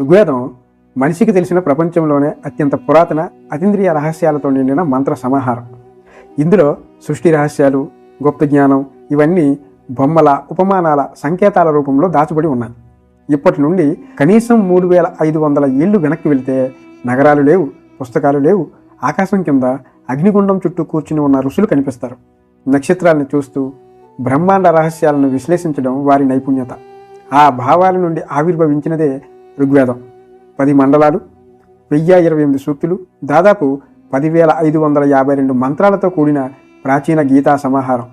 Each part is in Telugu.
ఋగ్వేదం మనిషికి తెలిసిన ప్రపంచంలోనే అత్యంత పురాతన అతీంద్రియ రహస్యాలతో నిండిన మంత్ర సమాహారం. ఇందులో సృష్టి రహస్యాలు గుప్త జ్ఞానం ఇవన్నీ బొమ్మల ఉపమానాల సంకేతాల రూపంలో దాచబడి ఉన్నాయి. ఇప్పటి నుండి కనీసం మూడు వేల ఐదు వందల ఏళ్ళు వెనక్కి వెళితే నగరాలు లేవు పుస్తకాలు లేవు. ఆకాశం కింద అగ్నిగుండం చుట్టూ కూర్చుని ఉన్న ఋషులు కనిపిస్తారు. నక్షత్రాలను చూస్తూ బ్రహ్మాండ రహస్యాలను విశ్లేషించడం వారి నైపుణ్యత. ఆ భావాల నుండి ఆవిర్భవించినదే ఋగ్వేదం. పది మండలాలు వెయ్యి ఇరవై ఎనిమిది సూక్తులు దాదాపు పదివేల ఐదు వందల యాభై రెండు మంత్రాలతో కూడిన ప్రాచీన గీతా సమాహారం.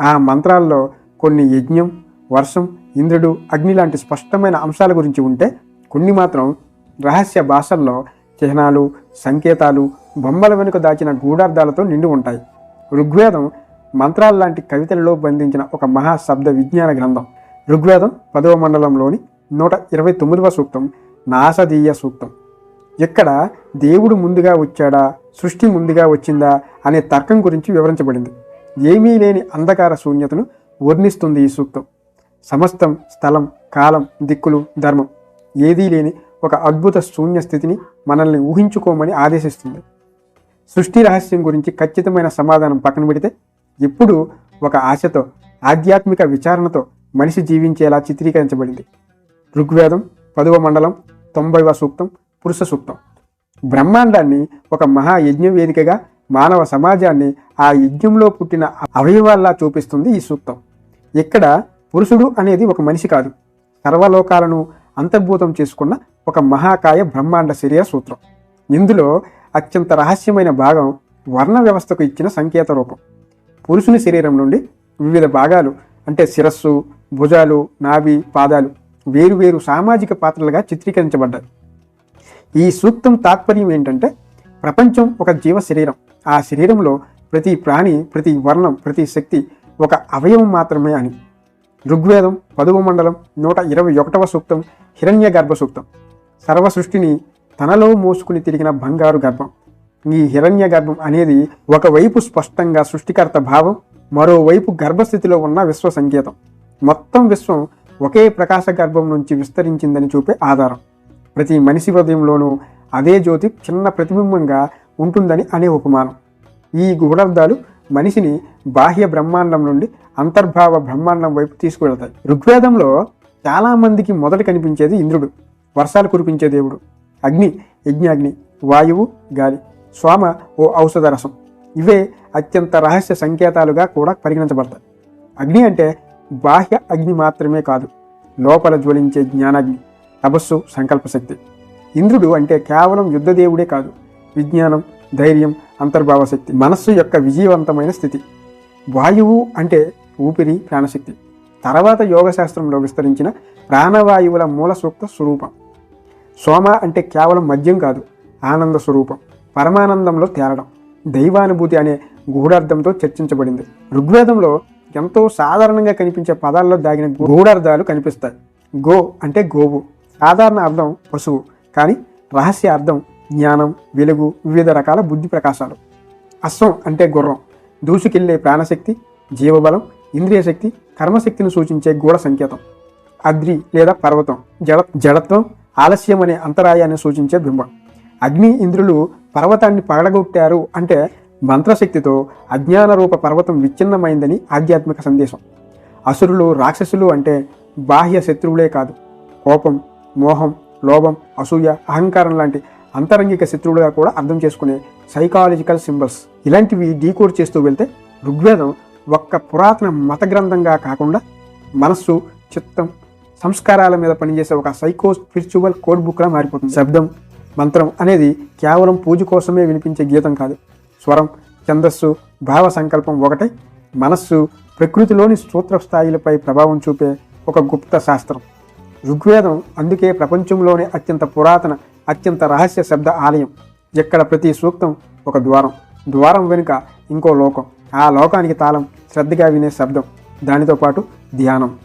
ఆ మంత్రాల్లో కొన్ని యజ్ఞం వర్షం ఇంద్రుడు అగ్ని లాంటి స్పష్టమైన అంశాల గురించి ఉంటే కొన్ని మాత్రం రహస్య భాషల్లో చిహ్నాలు సంకేతాలు బొమ్మల వెనుక దాచిన గూఢార్థాలతో నిండి ఉంటాయి. ఋగ్వేదం మంత్రాల లాంటి కవితలలో బంధించిన ఒక మహాశబ్ద విజ్ఞాన గ్రంథం. ఋగ్వేదం పదవ మండలంలోని నూట ఇరవై తొమ్మిదవ సూక్తం నాసదీయ సూక్తం. ఇక్కడ దేవుడు ముందుగా వచ్చాడా సృష్టి ముందుగా వచ్చిందా అనే తర్కం గురించి వివరించబడింది. ఏమీ లేని అంధకార శూన్యతను వర్ణిస్తుంది ఈ సూక్తం. సమస్తం స్థలం కాలం దిక్కులు ధర్మం. ఏదీ లేని ఒక అద్భుత శూన్య స్థితిని మనల్ని ఊహించుకోమని ఆదేశిస్తుంది. సృష్టి రహస్యం గురించి ఖచ్చితమైన సమాధానం పక్కన పెడితే ఇప్పుడు ఒక ఆశతో ఆధ్యాత్మిక విచారణతో మనిషి జీవించేలా చిత్రీకరించబడింది. ఋగ్వేదం పదవ మండలం తొంభైవ సూక్తం పురుష సూక్తం. బ్రహ్మాండాన్ని ఒక మహా యజ్ఞ వేదికగా మానవ సమాజాన్ని ఆ యజ్ఞంలో పుట్టిన అవయవాల్లా చూపిస్తుంది ఈ సూక్తం. ఇక్కడ పురుషుడు అనేది ఒక మనిషి కాదు. సర్వలోకాలను అంతర్భూతం చేసుకున్న ఒక మహాకాయ బ్రహ్మాండ శరీర సూత్రం. ఇందులో అత్యంత రహస్యమైన భాగం వర్ణ వ్యవస్థకు ఇచ్చిన సంకేత రూపం. పురుషుని శరీరం నుండి వివిధ భాగాలు అంటే శిరస్సు భుజాలు నాభి పాదాలు వేరువేరు సామాజిక పాత్రలుగా చిత్రీకరించబడ్డాయి. ఈ సూక్తం తాత్పర్యం ఏంటంటే ప్రపంచం ఒక జీవ శరీరం. ఆ శరీరంలో ప్రతి ప్రాణి ప్రతి వర్ణం ప్రతి శక్తి ఒక అవయవం మాత్రమే అని. ఋగ్వేదం పదవ మండలం నూట ఇరవై ఒకటవ సూక్తం హిరణ్య గర్భ సూక్తం. సర్వ సృష్టిని తనలో మోసుకుని తిరిగిన బంగారు గర్భం. ఈ హిరణ్య గర్భం అనేది ఒకవైపు స్పష్టంగా సృష్టికర్త భావం మరోవైపు గర్భస్థితిలో ఉన్న విశ్వ సంకేతం. మొత్తం విశ్వం ఒకే ప్రకాశ గర్భం నుంచి విస్తరించిందని చూపే ఆధారం. ప్రతి మనిషి హృదయంలోనూ అదే జ్యోతి చిన్న ప్రతిబింబంగా ఉంటుందని అనే ఉపమానం. ఈ గూఢార్థాలు మనిషిని బాహ్య బ్రహ్మాండం నుండి అంతర్భావ బ్రహ్మాండం వైపు తీసుకువెళ్తాయి. ఋగ్వేదంలో చాలామందికి మొదట కనిపించేది ఇంద్రుడు వర్షాలు కురిపించే దేవుడు. అగ్ని యజ్ఞాగ్ని వాయువు గాలి స్వామ ఓ ఔషధ రసం. ఇవే అత్యంత రహస్య సంకేతాలుగా కూడా పరిగణించబడతాయి. అగ్ని అంటే బాహ్య అగ్ని మాత్రమే కాదు లోపల జ్వలించే జ్ఞానాగ్ని తపస్సు సంకల్పశక్తి ఇంద్రుడు అంటే కేవలం యుద్ధదేవుడే కాదు విజ్ఞానం ధైర్యం అంతర్భావ శక్తి మనస్సు యొక్క విజయవంతమైన స్థితి. వాయువు అంటే ఊపిరి ప్రాణశక్తి. తర్వాత యోగశాస్త్రంలో విస్తరించిన ప్రాణవాయువుల మూల సూక్త స్వరూపం. సోమ అంటే కేవలం మద్యం కాదు ఆనంద స్వరూపం పరమానందంలో తేలడం దైవానుభూతి అనే గూఢార్థంతో చర్చించబడింది. ఋగ్వేదంలో ఎంతో సాధారణంగా కనిపించే పదాల్లో దాగిన గూఢార్థాలు కనిపిస్తాయి. గో అంటే గోవు. సాధారణ అర్థం పశువు. కానీ రహస్య అర్థం జ్ఞానం వెలుగు వివిధ రకాల బుద్ధి ప్రకాశాలు. అశ్వం అంటే గుర్రం. దూసుకెళ్ళే ప్రాణశక్తి జీవబలం ఇంద్రియ శక్తి కర్మశక్తిని సూచించే గూఢ సంకేతం. అద్రి లేదా పర్వతం. జడ జడత్వం ఆలస్యం అనే అంతరాయాన్ని సూచించే బింబం. అగ్ని ఇంద్రులు పర్వతాన్ని పగలగొట్టారు అంటే మంత్రశక్తితో అజ్ఞాన రూప పర్వతం విచ్ఛిన్నమైందని ఆధ్యాత్మిక సందేశం. అసురులు రాక్షసులు అంటే బాహ్య శత్రువులే కాదు. కోపం మోహం లోభం అసూయ అహంకారం లాంటి అంతరంగిక శత్రువులుగా కూడా అర్థం చేసుకునే సైకాలజికల్ సింబల్స్ ఇలాంటివి డీకోడ్ చేస్తూ వెళ్తే ఋగ్వేదం ఒక్క పురాతన మత గ్రంథంగా కాకుండా మనస్సు చిత్తం సంస్కారాల మీద పనిచేసే ఒక సైకో స్పిరిచువల్ కోడ్ బుక్లా మారిపోతుంది. శబ్దం మంత్రం అనేది కేవలం పూజ కోసమే వినిపించే గీతం కాదు. స్వరం ఛందస్సు భావ సంకల్పం ఒకటై. మనస్సు ప్రకృతిలోని సూత్ర స్థాయిలపై ప్రభావం చూపే ఒక గుప్త శాస్త్రం. ఋగ్వేదం అందుకే ప్రపంచంలోనే అత్యంత పురాతన అత్యంత రహస్య శబ్ద ఆలయం. ఇక్కడ ప్రతి సూక్తం ఒక ద్వారం. ద్వారం వెనుక ఇంకో లోకం. ఆ లోకానికి తాళం శ్రద్ధగా వినే శబ్దం. దానితో పాటు ధ్యానం.